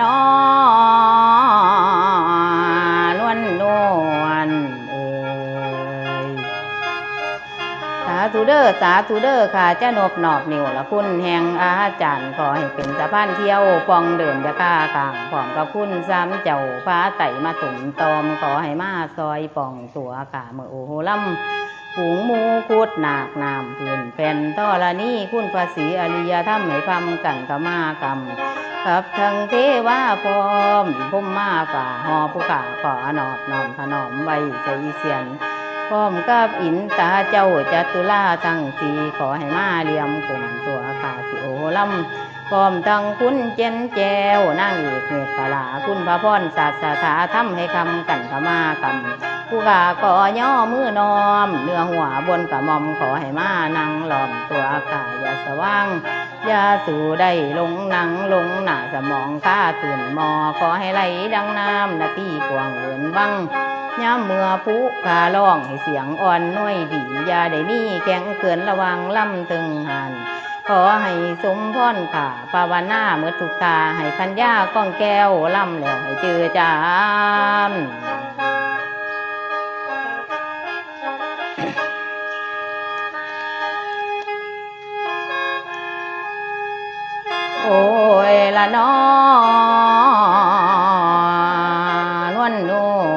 นอล้วนนวลเอยสาธุเดอ้อสาธุเดอ้อค่ะเจ้ะนบนอบนิวละคุณแห่งอาจารย์ขอให้เป็นสะพานเที่ยวปองเดินจะก้ากลางของกระพุ่นซ้ำเจ้าฟ้าไต่มาตุ่มตอมขอให้มาซอยปองตัวค่ะเมื่อโอโหล่ำผูงมูคุดหนากนามพื้นแผ่นต้อละนี่คุณภาษีอริยธรรมให้พำกันกมากรรม กับทั้งเทวาพร้อมพุ่มมาฝ่าหอผู้ขาขอหนอบนอมถนอมไว้ใจเสียนพร้อมกับอินตาเจ้าจัตุลาทั้งสีขอให้มาเลียมกลุ่มตัวขาสิโอลำพร้อมทั้งคุณเจนแจวนางเอกเมฆลาคุณพระพรศาสถาทำให้คำกันขมากรรม ผู้ขาขอย่อมือนอม เนื้อหัวบนกระหมอมขอให้มานั่งหลอมตัวขาอย่าสว่างยาสู่ได้ลงหนังลงหน้าสมองข้าตื่นมอขอให้ไหลดังน้ำนาทีกวางเวินวังย้ำเมื่อผู้ขาร้องให้เสียงอ่อนน้อยดีอยาได้มีแข็งเกินระวังลำตึงหันขอให้สมพรข่าภาวนาเมื่อทุกตาให้พันยาก้องแก้วล่ำแล้วให้เจอจาม ละนอนวลน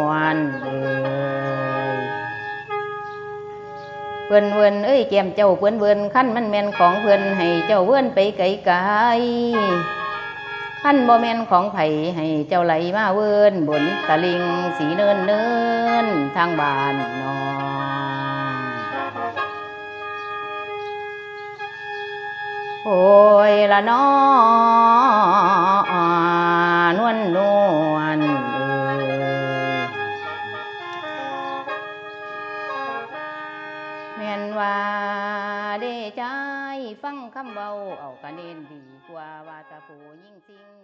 วลเอ้ยเพื่อนเวินเอ้ยแก้มเจ้าเพื่อนเวินขั้นมันแมนของเพื่อนให้เจ้าเวินไปไกลไกลขั้นบ่แมนของไผให้เจ้าไหลมาเวินบนตะลิงสีเนินเนินทางบานนอ โอ้ยละน้อนวลนวลเอ้ยแม่นว่าได้ใจฟังคำเบาเอากระเด็นดีกว่าว่าจะผู้ยิ่งจริง